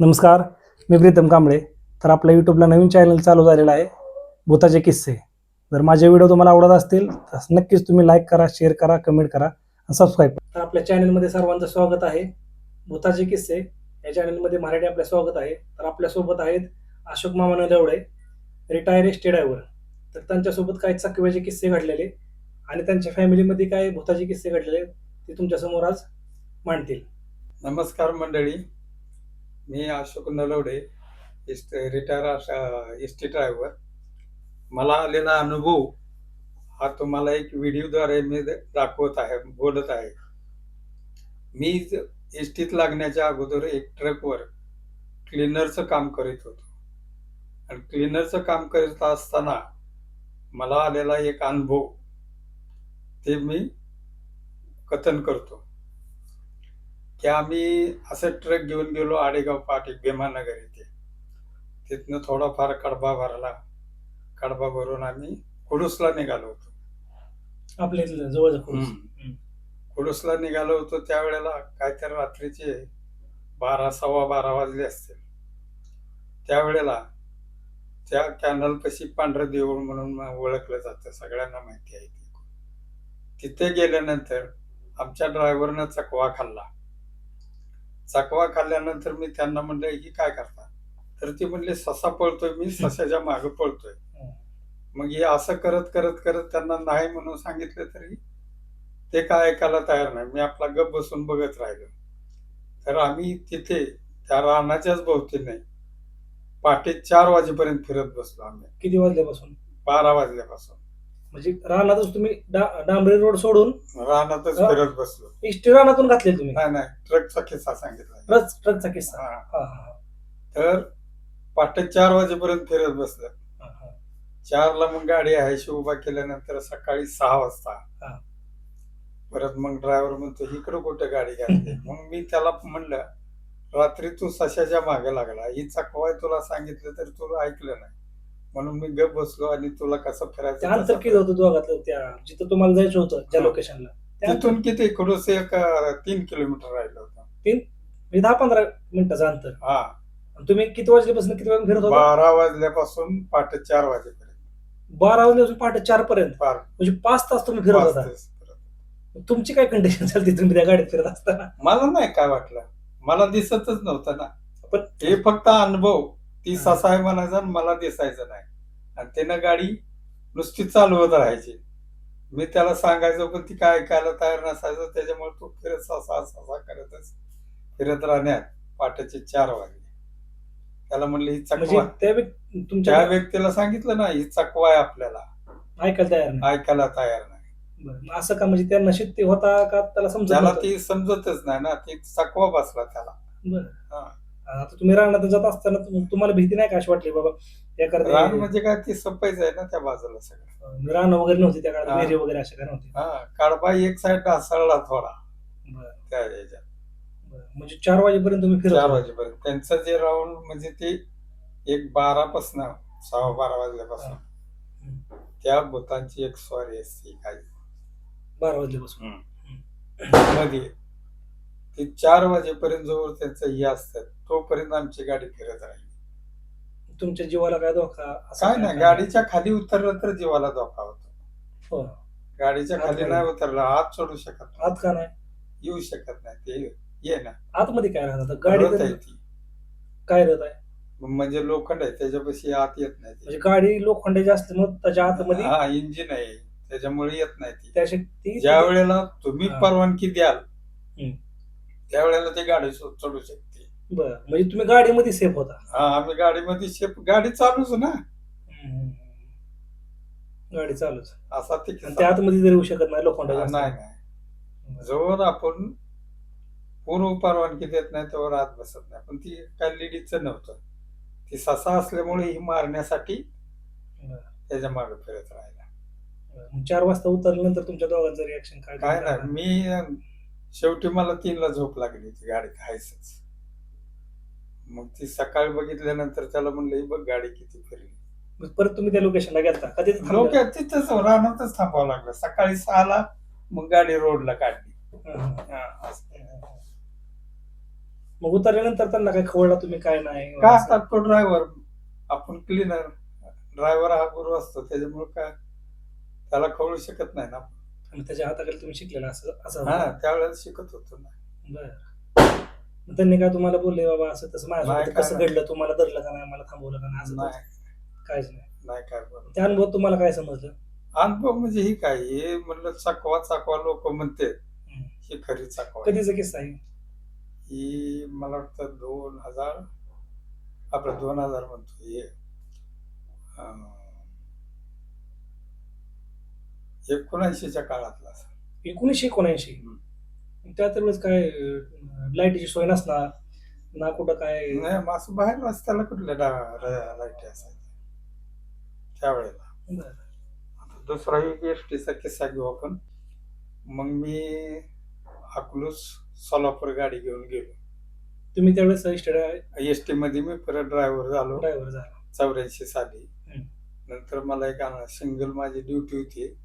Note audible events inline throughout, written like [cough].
नमस्कार मी प्रीतम कांबळे. तर आपल्या यूट्यूबला नवीन चॅनल चालू झालेला आहे भूताचे किस्से. जर माझे व्हिडिओ तुम्हाला आवडत असतील तर नक्कीच तुम्ही लाईक करा शेअर करा कमेंट करा आणि सबस्क्राईब करा. तर आपल्या चॅनलमध्ये सर्वांचं स्वागत आहे भूताचे किस्से. या चॅनलमध्ये मराठी आपल्या स्वागत आहे. तर आपल्यासोबत आहेत अशोक मामा देवडे रिटायर एस्टे ड्रायव्हर तर त्यांच्यासोबत काय चकव्याचे किस्से घडलेले आणि त्यांच्या फॅमिलीमध्ये काय भूताचे किस्से घडलेले ते तुमच्यासमोर आज मांडतील. नमस्कार मंडळी. मी अशोक नलवडे इस्ट रिटायर एस टी ड्रायव्हर. मला आलेला अनुभव हा तुम्हाला एक व्हिडिओद्वारे मी दाखवत आहे बोलत आहे. मी एस टीत लागण्याच्या अगोदर एक ट्रकवर क्लिनरचं काम करीत होतो. आणि क्लिनरचं काम करीत असताना मला आलेला एक अनुभव ते मी कथन करतो. की आम्ही असं ट्रक घेऊन गेलो आडेगाव पाटी भीमानगर येथे तिथनं थोडाफार कडबा भरला. कडबा भरून आम्ही कुडूसला निघालो होतो. आपल्या इथलं. हम्म. कुडूसला निघालो होतो त्यावेळेला काहीतरी रात्रीचे बारा सव्वा बारा वाजले असतील. त्यावेळेला त्या कॅनलपाशी पांढरं देऊळ म्हणून ओळखलं जातं सगळ्यांना माहिती आहे तिथे गेल्यानंतर आमच्या ड्रायव्हरनं चकवा खाल्ला. चकवा खाल्ल्यानंतर मी त्यांना म्हणलं ही काय करता? तर ती म्हणले ससा पळतोय मी ससाच्या मागे पळतोय. मग हे असं करत करत करत त्यांना नाही म्हणून सांगितलं तरी ते काय ऐकायला तयार नाही. मी आपला गप बसून बघत राहिलो. तर आम्ही तिथे त्या रानाच्याच भोवती नाही पहाटे चार वाजेपर्यंत फिरत बसलो आम्ही. किती वाजल्यापासून? बारा वाजल्यापासून. म्हणजे रानातच तुम्ही डा- डांबरी रोड सोडून रानातच हा. फिरत बसलो. इष्टी रानातून घातले तुम्ही? नाही नाही ट्रकचा किस्सा सांगितला ट्रक ट्रकचा किस्सा. हा. हा, हा, तर पहाटे चार वाजेपर्यंत फिरत बसलं. हा, हा. चारला मग गाडी आहे उभा केल्यानंतर सकाळी सहा वाजता. हा. परत मग ड्रायव्हर म्हणतो इकडं कुठं गाडी घातली [laughs] मग मी त्याला म्हणलं रात्री तू सशाच्या मागे लागला. ही चकवाय तुला सांगितलं तर तुला ऐकलं नाही. म्हणून मी गप बसलो आणि तुला कसं फिरायचं अंतर तसं किती होतं दोघातलं त्या जिथं तुम्हाला जायचं होतं हा. लोकेशनला त्या अंतर- तिथून किती? कडूस एक अं, तीन किलोमीटर राहिलं होतं. म्हणजे दहा पंधरा मिनिटाचं अंतर. हा. आणि तुम्ही किती वाजल्यापासून किती वेळ फिरत होता? बारा वाजल्यापासून पहाटे चार वाजेपर्यंत. बारा वाजल्यापासून पहाटे चार पर्यंत. पार म्हणजे पाच तास तुम्ही फिरत पाच होता. तास फिरत. तुमची काय कंडिशन चालते तुम्ही त्या गाडीत फिरत असताना? मला नाही काय वाटलं. मला दिसतच नव्हतं ना. पण हे फक्त अनुभव. ती. ससा आहे म्हणायचा आणि मला दिसायचं नाही. आणि त्यानं गाडी नुसती चालवत राहायची. मी त्याला सांगायचो पण ती काय ऐकायला तयार नसायचं. त्याच्यामुळे तो फिरत ससा ससा करतच फिरत राहण्यात पाट्याचे चार वाजले. त्याला म्हणलं ही म्हणजे चकवा त्या व्यक्- त्या व्यक्तीला सांगितलं ना ही चकवा आहे आपल्याला. ऐकायला तयार नाही. ऐकायला तयार नाही. असं का? म्हणजे त्यांना शेती होता का? त्याला समजत त्याला? ती समजतच नाही ना. ती चकवा बसला त्याला. बरं. हा. आता तुम्ही रानात जात असताना तुम- तुम्हाला भीती नाही का अशी वाटली बाबा? रान एखाद्या म्हणजे काय ती सफाईच आहे ना त्या बाजूला सगळं. रान वगैरे नव्हती त्या काळात हा. विहिरी वगैरे अशा काय नव्हती? हा काळबा एक साईड ढासळला थोडा. बरं, त्या ह्याच्यात बरं. म्हणजे चार वाजेपर्यंत तुम्ही फिरत चार होता. वाजेपर्यंत. त्यांचं जे राऊंड म्हणजे ते एक बारा पासन सहा बारा वाजल्यापासून. त्या भूतांची एक स्वारी असते काही. बारा वाजल्यापासून. मध्ये. ते चार वाजेपर्यंत जोवर त्यांचं हे असतात तोपर्यंत आमची गाडी फिरत राहिली. तुमच्या जीवाला काय धोका? असं काय नाही गाडीच्या खाली उतरलं तर जीवाला धोका होतो. हो. गाडीच्या आत खाली नाही. उतरलं आत सोडू शकत नाही. आत का नाही? येऊ शकत नाही ते ये ना. आतमध्ये काय राहत? रथ आहे गाडी ती. काय राहत आहे? म्हणजे लोखंड आहे त्याच्यापाशी आत येत नाही ते. म्हणजे गाडी लोखंडाची असल्यामुळे त्याच्या आतमध्ये हा इंजिन आहे त्याच्यामुळे येत नाही ती. त्या शक्ती ज्या वेळेला तुम्ही हा. परवानगी द्याल हम्म. त्यावेळेला ती गाडी सो- चढू शकते. बरं. म्हणजे तुम्ही गाडीमध्ये सेफ होता. हा आम्ही गाडीमध्ये शेप गाडी चालूच ना. गाडी चालूच असा ते आणि किस्सा. त्या आतमध्ये जरी येऊ शकत नाही लोखंडाच्या हा, नाही. नाही जोवर आपण पूर्व परवानगी देत नाही तेव्हा आत बसत नाही. पण ती काय लेडीजचं नव्हतं. ती ससा असल्यामुळे ही मारण्यासाठी. त्याच्यामागे फिरत राहिला. चार वाजता उतरल्यानंतर तुमच्या दोघांचं रिॲक्शन काय काय नाही मी अं, शेवटी मला तीनला झोप लागली होती. गाडीत हायसच मग ती सकाळी बघितल्यानंतर त्याला म्हणलं ही बघ गाडी किती फिरली. मग परत तुम्ही त्या लोकेशनला गेलता का? तिथे लोक थांबला? तिथंच रानातच थांबावं लागलं. सकाळी सहाला मग गाडी रोडला काढली. हा, हा. हा, असं. मग उतरल्यानंतर त्यांना काय खवळला तुम्ही काय नाही? काय असतात तो ड्रायव्हर आपण क्लिनर ड्रायव्हर हा गुरु असतो त्याच्यामुळे काय त्याला कळू शकत नाही ना. आणि त्याच्या हाताखाली तुम्ही शिकलेला असं असं हा त्यावेळेला शिकत होतो ना. बरं. त्यांनी काय तुम्हाला बोलले बाबा असं तसं नाही, काय कसं. घडलं तुम्हाला धरलं का नाही मला थांबवलं का नाही असं नाही तसं काहीच नाही नाही काय बोल त्या अनुभव तुम्हाला काय समजलं अनुभव म्हणजे ही काय हे म्हणलं चाकवा चाकवा लोक म्हणते हम्म. ही खरी चाकवा आहे. कधीचा किस्सा आहे ही मला वाटतं दोन हजार आपलं दोन हजार म्हणतो हे अं, एकोणऐंशीच्या काळातला. एकोणीसशे एकोणऐंशी वेळेस काय लाईटीची सोय नसणार ना कुठं काय? नाही मग असं बाहेर रस्त्याला कुठल्या लाईटी असायच्या? त्यावेळेला. बरं. आता दुसरा एक एस टीचा किस्सा घेऊ आपण. मग मी अकलूस सोलापूर गाडी घेऊन गेलो. तुम्ही त्यावेळेस ड्रायव्हर एस टी मध्ये मी परत ड्रायव्हर झालो. झाला. चौऱ्याऐंशी साली. हम्म. नंतर मला एक सिंगल माझी ड्युटी होती.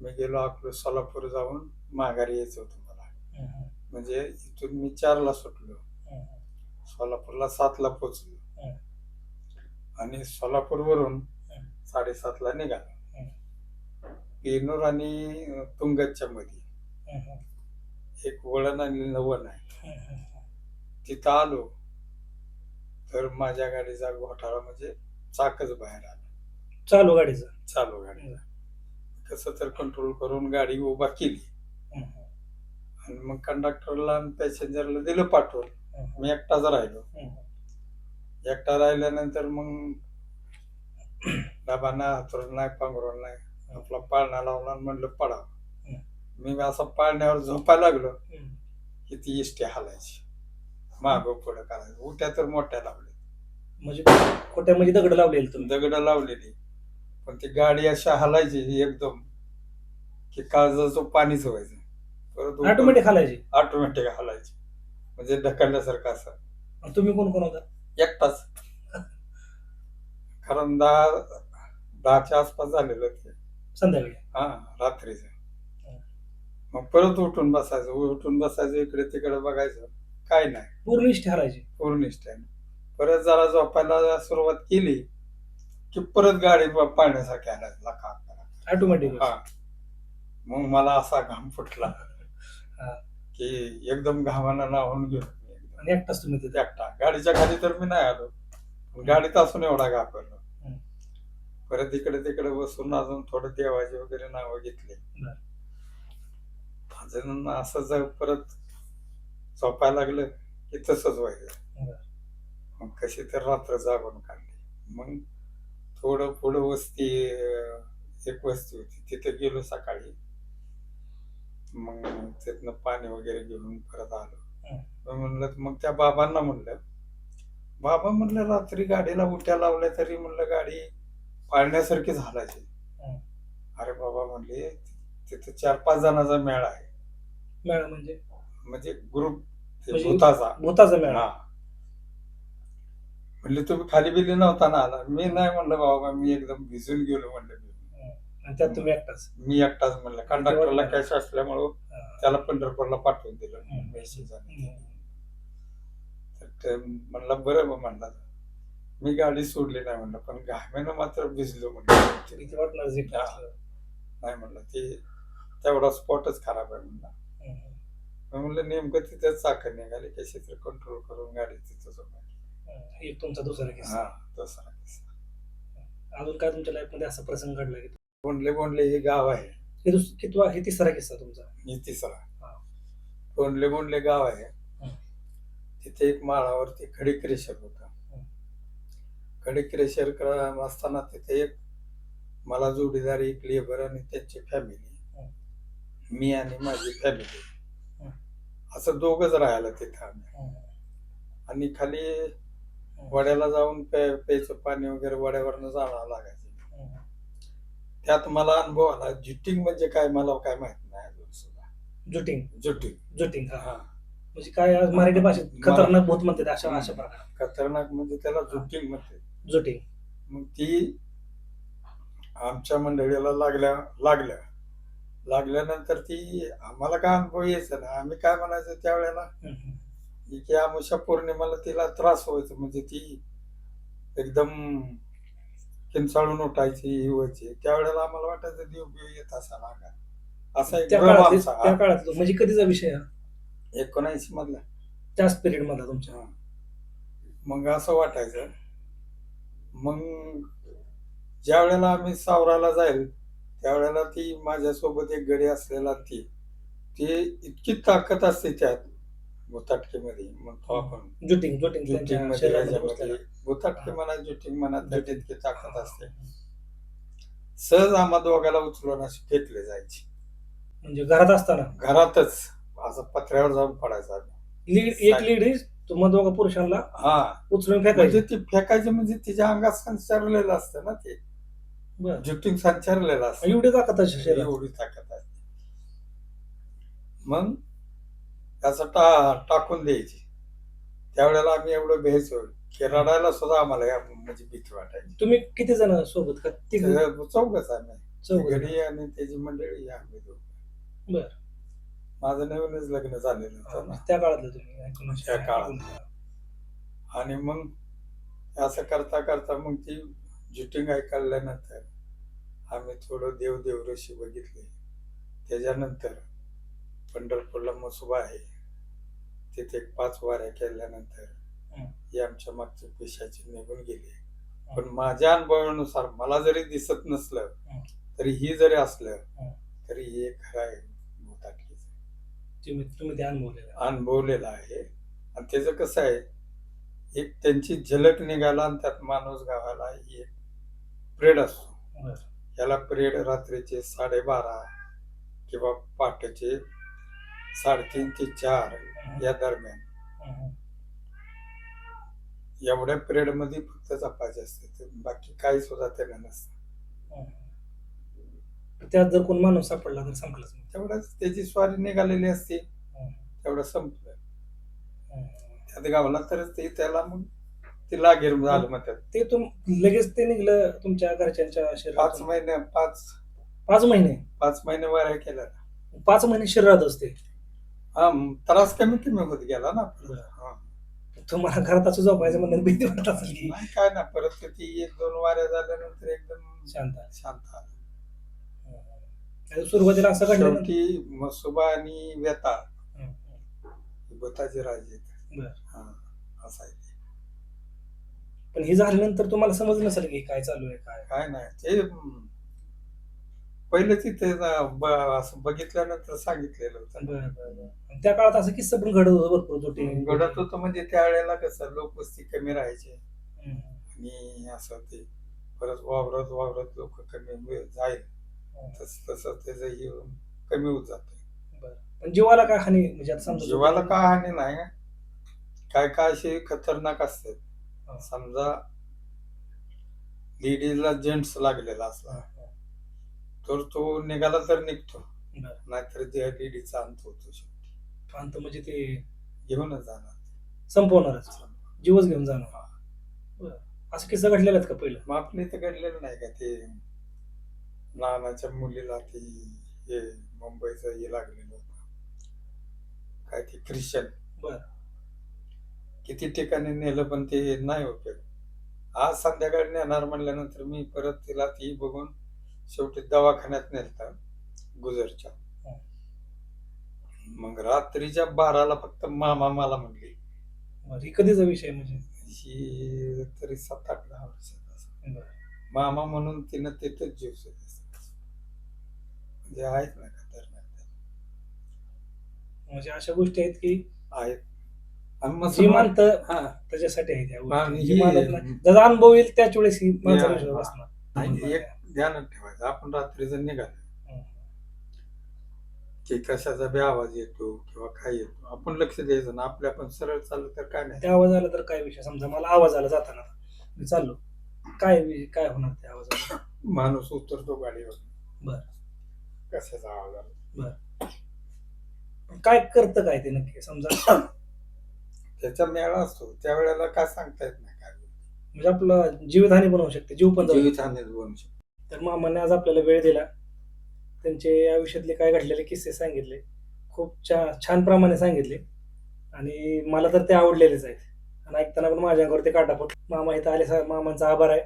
मी गेलो अकलूस सोलापूर जाऊन माघारी यायचं होतं. म्हणजे इथून मी चारला सुटलो सोलापूरला सातला पोचलो. आणि सोलापूरवरून हम्म. साडेसातला निघालो. पेनूर आणि तुंगतच्या मध्ये एक वळण आणि नवण आहे. तिथं आलो तर माझ्या गाडीचा घोटाळा म्हणजे चाकच बाहेर आलं चालू गाडीचं चालू गाडी कसं तर कंट्रोल करून गाडी उभा केली आणि मग कंडक्टरला आणि पॅसेंजरला दिलं पाठवून. मी एकटाच राहिलो. एकटा राहिल्यानंतर मग डबा नाही हातरून नाही पांघरून नाही आपला पाळणा लावला म्हणलं पडावं हम्म. मी असं पाळण्यावर झोपायला लागलो. की ती इष्टी हालायची. मागं पुढं करायचं. उठ्या तर मोठ्या लावल्या. म्हणजे खोट्यामध्ये दगड लावलेली तुम्ही? दगड लावलेली. पण ती गाडी अशी हालायची एकदम की काळजाचं पाणीच व्हायचं. परत ऑटोमॅटिक खालायची. ऑटोमॅटिक हालायची म्हणजे ढकलल्यासारखं असं. तुम्ही कोण कोण होता? एकटाच. कारण दहा दहाच्या आसपास झालेलं ते. संध्याकाळी. हा रात्रीचं. मग परत उठून बसायचं. उठून बसायचं इकडे तिकडे बघायचं. काय नाही. पूर्ण इष्टी हरायची. पूर्ण स्टँड परत जरा झोपायला सुरुवात केली की परत गाडी पाण्यासारखी आणायला का ऑटोमॅटिक हा. मग मला असा घाम फुटला. की एकदम घामानं नाहून गेलो मी एकदम. आणि एकटाच तुम्ही तिथे? एकटा. गाडीच्या खाली तर मी नाही आलो. पण गाडीत असून एवढा घाबरलो. हम्म. परत इकडे तिकडे बसून अजून थोडं देवाची वगैरे नावं घेतली. बरं. अजून असं जर परत झोपायला लागलं की तसंच व्हायचं. बरं. मग कशी तर रात्र जागून काढली. मग थोडं पुढं वस्ती अं, एक वस्ती होती. तिथे गेलो सकाळी. मग तिथनं पाणी वगैरे घेऊन परत आलो. मग म्हणलं मग त्या बाबांना म्हणलं. बाबा म्हणलं रात्री गाडीला उट्या लावल्या तरी म्हणलं गाडी पाळण्यासारखी झालायची. अरे बाबा म्हणले तिथे चार पाच जणांचा मेळा आहे. मेळा म्हणजे? म्हणजे ग्रुप म्हणजे- भूताचा. भूताचा मेळा. हा. म्हणले तुम्ही खाली बिली नव्हता ना आला. मी नाही म्हणलं बाबा मी एकदम भिजून गेलो म्हणलं मी. आणि त्यात तुम्ही एकटाच. मी एकटाच म्हणलं. कंडक्टरला कॅश असल्यामुळं. त्याला पंढरपूरला पाठवून दिलं. मेसेज. तर म्हणलं बरं मग म्हणला. मी गाडी सोडली नाही म्हणलं पण घामेनं मात्र भिजलो म्हणलं. वाटणार. नाही म्हणलं ते तेवढा स्पॉटच खराब आहे म्हणलं. म्हणलं नेमकं तिथेच चाकं निघाली कशी तर कंट्रोल करून गाडी तिथंच तुमचा दुसरा किस्सा. हा तसा किस्सा. अजून काय तुमच्या लाईफमध्ये असा प्रसंग घडला की बोंडले बोंडले हे गाव आहे. हे दुस कितवा हे तिसरा किस्सा तुमचा. ही तिसरा. हा. बोंडले गाव आहे. तिथे एक माळावरती खडी क्रेशर होता. हं. खडी क्रेशर क- असताना तिथे एक मला जोडीदार एक लेबर आणि त्यांची फॅमिली. मी आणि माझी फॅमिली. असं दोघच राहायला तिथं आम्ही. आणि खाली वड्याला जाऊन प्या प्यायचं पाणी वगैरे वड्यावरनं जाणं लागायचं. त्यात मला अनुभव आला. जिटिंग म्हणजे काय मला काय माहीत नाही अजून सुद्धा. जुटिंग. जुटिंग. जुटिंग हा. हा. म्हणजे काय आज मराठी भाषेत खतरनाक भूत म्हणतात अशा अशा प्रकार खतरनाक म्हणजे त्याला जुटिंग म्हणते जुटिंग. मग ती आमच्या मंडळीला लागल्या लागल्या. लागल्यानंतर ती आम्हाला काय अनुभव यायचा ना आम्ही काय म्हणायचं त्यावेळेला? की अमुषा पौर्णिमाला तिला त्रास व्हायचा. म्हणजे ती एकदम किंचाळून उठायची ही व्हायची. त्यावेळेला आम्हाला वाटायचं देव बिव येत असा लागा असा एक त्या भ्रम काळात आमचा त्या काळात म्हणजे कधीचा विषय हा? एकोणऐंशी मधला. त्याच पिरियड मधला तुमच्या. हा. मग असं वाटायचं. मग ज्या वेळेला आम्ही सावराला जाईल त्यावेळेला ती माझ्यासोबत एक गडी असलेला ती ती इतकी ताकद असते त्यात. भूताटकीमध्ये म्हणतो आपण जुटिंग जुटिंग जुटिंगमध्ये याच्यामध्ये म्हणा जुटिंग म्हणा त्यात इतकी ताकद असते. सहज आम्हा दोघाला उचलून अशी फेकले जायची. म्हणजे घरात असताना? घरातच. असं पत्र्यावर जाऊन पडायचं आम्ही. लीड एक लेडीज तुम्हा दोघा पुरुषांना हा. उचलून म्हणजे फेकायची. ती फेकायची म्हणजे तिच्या अंगात संचारलेलं असतं ना ते. बरं. जुटिंग संचारलेलं असतं. एवढी ताकद आहे शरीरात. एवढी ताकद असते. मग त्याचं टा टाकून द्यायची. त्यावेळेला आम्ही एवढं भ्यायचो की रडायला सुद्धा आम्हाला या- म्हणजे भीती वाटायची. तुम्ही किती जण सोबत? का तिघ? ते चौघच आम्ही. चौघ. घडी आणि त्याची मंडळी आम्ही दोघं. बर. माझं नवीनच लग्न झालेलं होतं ना. त्या काळातलं तुम्ही एकोणीसशे त्या काळात. आणि मग असं करता करता मग ती जुटिंग ऐकल्यानंतर आम्ही थोडं देव देवऋषी बघितले. त्याच्यानंतर पंढरपूरला मसुबा आहे. तिथे पाच वाऱ्या केल्यानंतर हं. आमच्या मागच्या पेशाचे निघून गेले पण माझ्या अनुभवानुसार मला जरी दिसत नसलं. तरी ही जरी असलं. तरी हे खरं आहे अनुभवलेलं अनुभवलेला आहे आणि त्याचं कसं आहे एक त्यांची झलक निघाला आणि त्यात माणूस गावाला एक प्रेड असतो. याला प्रेड रात्रीचे साडेबारा किंवा पहाटेचे साडेतीन ते चार या दरम्यान. एवढ्या पिरियडमध्ये फक्त जपायचे असते बाकी काही सुद्धा त्यांना नसतं. त्यात जर कोण माणूस सापडला तर संपलंच. तेवढंच त्याची स्वारी निघालेली असते. तेवढं संपलं. त्यात गावला तरच ते त्याला मग ते लागेर झालं मग त्यात ते तुम लगेच ते निघलं तुमच्या घरच्यांच्या पाच महिने पाच पाच महिने पाच महिने वाऱ्या केल्या पाच महिने शरीरात असते हा त्रास कमी कमी होत गेला ना बरं. हा. तुम्हाला घरात असं झोपायचं म्हणलं भीती वाटत असेल की नाही काय ना परत ते ती एक दोन वाऱ्या झाल्यानंतर एकदम शांत आहे. शांत आलं. सुरुवातीला असं घडलं ना? शेवटी मसुबा आणि व्यथा हं. भूताचे राजे बरं. हा असं आहे ते. पण हे झाल्यानंतर तुम्हाला समज नसेल की काय चालू आहे काय काय नाही ते पहिले तिथे असं बघितल्यानंतर सांगितलेलं होतं बरं, बरं, बरं. आणि त्या काळात असं किस्सा पण घडत होतं भरपूर जोटे घडत होतं म्हणजे त्यावेळेला कसं लोकवस्ती कमी राहायची. आणि असं ते परत वावरत वावरत लोक कमी जाईल तस तसं त्याचं हे कमी होत जात. पण जीवाला काय हानी म्हणजे आता समजा जीवाला काय हानी नाही काय काय असे खतरनाक. असतात समजा लेडीजला जेंट्स लागलेला असला. तर तो निघाला तर निघतो. बरं. नाहीतर लेडीचा अंत होतो शेवटी. अंत म्हणजे ते घेऊनच जाणार. संपवणारच. जीवच घेऊन जाणार. हा. बरं. असं किस्सा घडलेला आहेत का पहिलं? आपल्या इथं घडलेलं नाही का ते? नानाच्या मुलीला ते हे मुंबईचं हे लागलेलं होतं. काय ते ख्रिश्चन बरं. किती ठिकाणी नेलं पण ते नाही उपयोग आज संध्याकाळी नेणार म्हणल्यानंतर मी परत तिला ती बघून शेवटी दवाखान्यात नेलता गुजरच्या. मग रात्रीच्या बाराला फक्त मामा मला म्हणली. हे कधीचा विषय म्हणजे ही तरी सात आठ दहा बरं. मामा म्हणून तिनं तिथंच जीव सोडला म्हणजे आहेत ना खतरनाक म्हणजे अशा गोष्टी आहेत की आहेत आणि मग जी मानतं हा त्याच्यासाठी आहे त्या आणि गोष्टी. जी ही- मानत नाही जसा अनुभव येईल त्याच वेळेस ही माणसाला या- विश्वास बसणार. आणि एक ध्यानात ठेवायचं. आपण रात्री जर निघालो. की कशाचा बी आवाज येतो किंवा काय येतो? आपण लक्ष द्यायचं ना आपल्या आपण सरळ चाललं तर काय नाही. त्या आवाज आला तर काय विषय? समजा मला आवाज आला जाताना. मी चाललो. काय वि- काय होणार त्या आवाजाला? माणूस उतरतो गाडीवर बर. कशाचा आवाज आला? काय करतं काय ते नक्की? समजा त्याचा मेळा असतो. त्यावेळेला काय सांगता येत नाही काय? म्हणजे आपलं जीवधानी पण होऊ शकते. जीव पण जाऊ शकतो. जीवितहानी बनू शकतो. तर मामाने आज आपल्याला वेळ दिला. त्यांचे आयुष्यातले काय घडलेले किस्से सांगितले. खूप छा छान प्रमाणे सांगितले. आणि मला तर ते आवडलेलेच आहेत. आणि ऐकताना पण माझ्या अंगावर ते काटा फुट मामा इथं आले मामांचा आभार आहे.